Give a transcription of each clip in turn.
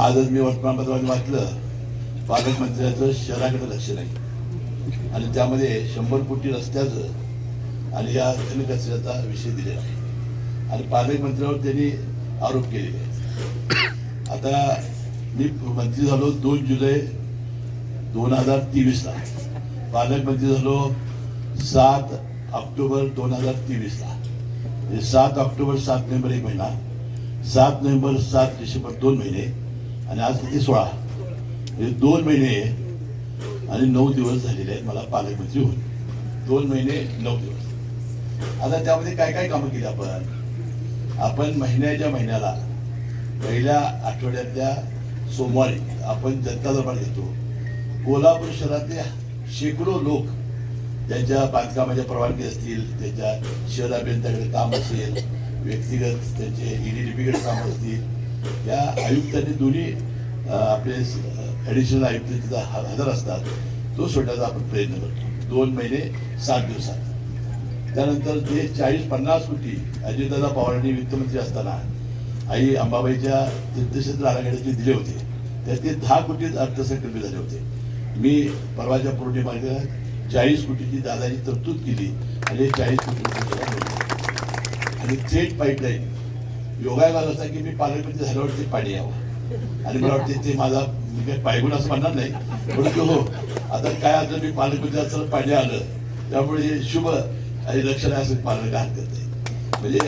आजच मी वर्तमानपत्रामध्ये वाचलं. पालकमंत्र्याचं शहराकडे लक्ष नाही. आणि त्यामध्ये शंभर कोटी रस्त्याचं आणि या घनकचऱ्याचा विषय दिलेला आहे. आणि पालकमंत्र्यावर त्यांनी आरोप केलेले आहेत आता मी मंत्री झालो दोन जुलै दोन हजार तेवीसला. पालकमंत्री झालो सात ऑक्टोबर दोन हजार तेवीसला. म्हणजे सात ऑक्टोबर सात नोव्हेंबर एक महिना. सात नोव्हेंबर सात डिसेंबर दोन महिने. आणि आज किती सोळा? म्हणजे दोन महिने आणि नऊ दिवस झालेले आहेत. मला पालकमंत्री होऊन. दोन महिने नऊ दिवस. आता त्यामध्ये काय काय कामं केली आपण? आपण महिन्याच्या महिन्याला पहिल्या आठवड्यातल्या सोमवारी आपण जनता दरबार घेतो. कोल्हापूर शहरातले शेकडो लोक त्यांच्या बांधकामाच्या परवानगी असतील त्यांच्या शहर अभियंत्याकडे काम असेल व्यक्तिगत त्यांचे ईडीडीपीकडे काम असतील या आयुक्तांनी दोन्ही आपले ॲडिशनल आयुक्त तिथं ह- हजर असतात. तो सोडण्याचा आपण प्रयत्न करतो. दोन महिने सात दिवसात. त्यानंतर ते चाळीस पन्नास कोटी अजितदादा पवारांनी वित्तमंत्री असताना आई अंबाबाईच्या तीर्थक्षेत्र आराखड्याचे दिले होते. त्यातले दहा कोटी कमी झाले होते. मी परवाच्या पौर्णिमाला चाळीस कोटीची दादाची तरतूद केली आणि चाळीस कोटी आणि थेट पाईपलाईन योगायोग असा की मी पालकमंत्री झाल्यावरती पाणी यावं. आणि मला वाटते ते माझा मी काही पायगुण असं म्हणणार नाही. परंतु हो आता काय आता मी पालकमंत्री असताना पाणी आलं त्यामुळे हे शुभ आणि लक्षण आहे असं पालन हरकत नाही म्हणजे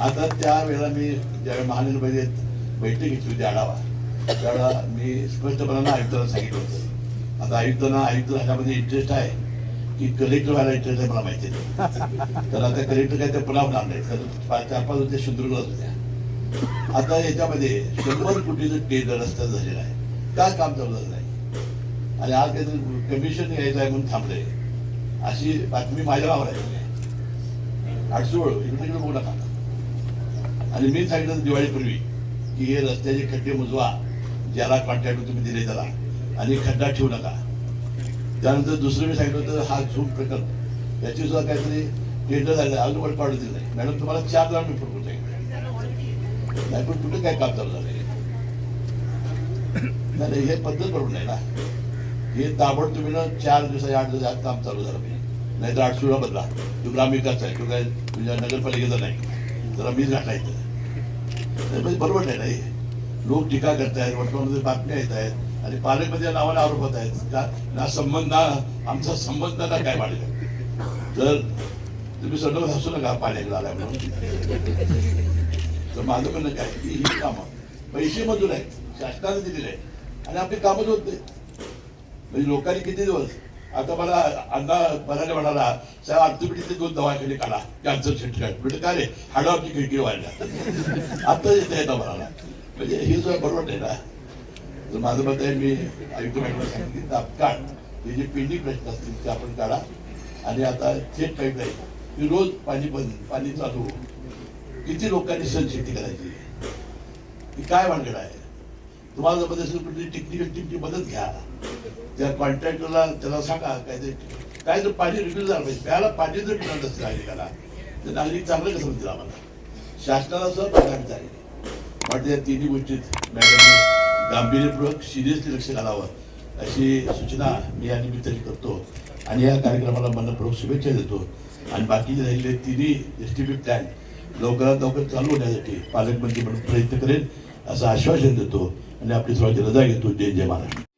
आता त्या वेळेला मी ज्यावेळी महानगरपालिकेत बैठक घेतली होती आढावा. त्यावेळेला मी स्पष्टपणानं आयुक्तांना सांगितलं होतं. आता आयुक्तांना आयुक्त राहण्यामध्ये इंटरेस्ट आहे. की कलेक्टर व्हायला इंटरेस्ट आहे मला माहिती नाही. तर आता कलेक्टर काय ते पुन्हा होणार नाही कारण पाच चार पाच होते सिंधुदुर्गात होत्या आता याच्यामध्ये शंभर कोटीचं टेंडर रस्त्यात झालेलं आहे. का काम चालू नाही? आणि आज काहीतरी कमिशन घ्यायचं आहे म्हणून थांबले. अशी बातमी माझ्या नावावर आहे आठसोळ इकडे तिकडे बघू नका. आणि मी सांगितलं दिवाळीपूर्वी की हे रस्त्याचे खड्डे मुजवा. ज्याला कॉन्ट्रॅक्ट तुम्ही दिले त्याला. आणि खड्डा ठेवू नका. त्यानंतर दुसरं मी सांगितलं होतं हा झूम प्रकल्प. याची सुद्धा काहीतरी टेंडर झालं अजून पाडू दिलं नाही मॅडम तुम्हाला चार जण मी फोन आहे नाही पण कुठे काय काम चालू झालं नाही नाही, हे पद्धत बरोबर नाही ना. हे ताबड तुम्ही ना चार दिवसाच्या आठ दिवसात काम चालू झालं पाहिजे. नाही तर आठशेला बदला. तो ग्रामविकास आहे. तो काय तुझ्या नगरपालिकेचा नाही. जरा मीच घाटायचं नाही, बरोबर नाही ना हे. लोक टीका करतायत वर्तमानमध्ये बातम्या येत आहेत आणि पालकमध्ये नावाने आरोप होत आहेत. ना संबंध ना आमचा संबंध ना काय वाढलं तर तुम्ही सडक हसू नका पाण्याकडे आलाय म्हणून. तर माझं म्हणणं काय? की ही कामं पैसे मजूर आहेत. शासनाने दिलेले आहेत. आणि आपली कामच होत नाही म्हणजे लोकांनी किती दिवस आता मला अण्णा बनाने म्हणाला साहेब ऑर्थोपेडिकचे दोन दवाखाने काढा. कॅन्सर सेंटर म्हणजे काय? रे? हाडावरची खिडकी वाढल्या आता येते येता म्हणाला. म्हणजे हे सुद्धा बरोबर नाही ना. तर माझं मत आहे मी आयुक्त मॅडमला सांगितलं तात्काळ हे जे पेंडिंग प्रश्न असतील ते आपण काढा. आणि आता थेट पाईपलाईन की रोज पाणी बंद पाणी चालू किती लोकांनी सण शेती करायची? ती काय भानगड आहे? तुम्हाला जमत असेल कुठली टेक्निकल टीमची मदत घ्या. त्या कॉन्ट्रॅक्टरला त्याला सांगा काय ते काय जर पाणी रिफ्यूज झालं पाहिजे प्यायला पाणी जर मिळत असेल नागरिकाला तर नागरिक चांगलं कसं म्हणतील आम्हाला? शासनाला सुद्धा परिणाम आहे. वाटतं या तिन्ही गोष्टीत मॅडमने गांभीर्यपूर्वक सिरियसली लक्ष घालावं अशी सूचना मी या निमित्ताने करतो. आणि या कार्यक्रमाला मनपूर्वक शुभेच्छा देतो. आणि बाकीचे राहिलेले तिन्ही एस टी पी प्लॅन लवकरात लवकर चालू होण्यासाठी पालकमंत्री म्हणून प्रयत्न करेन असं आश्वासन देतो. आणि आपली सर्वांची रजा घेतो. जय जय महाराष्ट्र.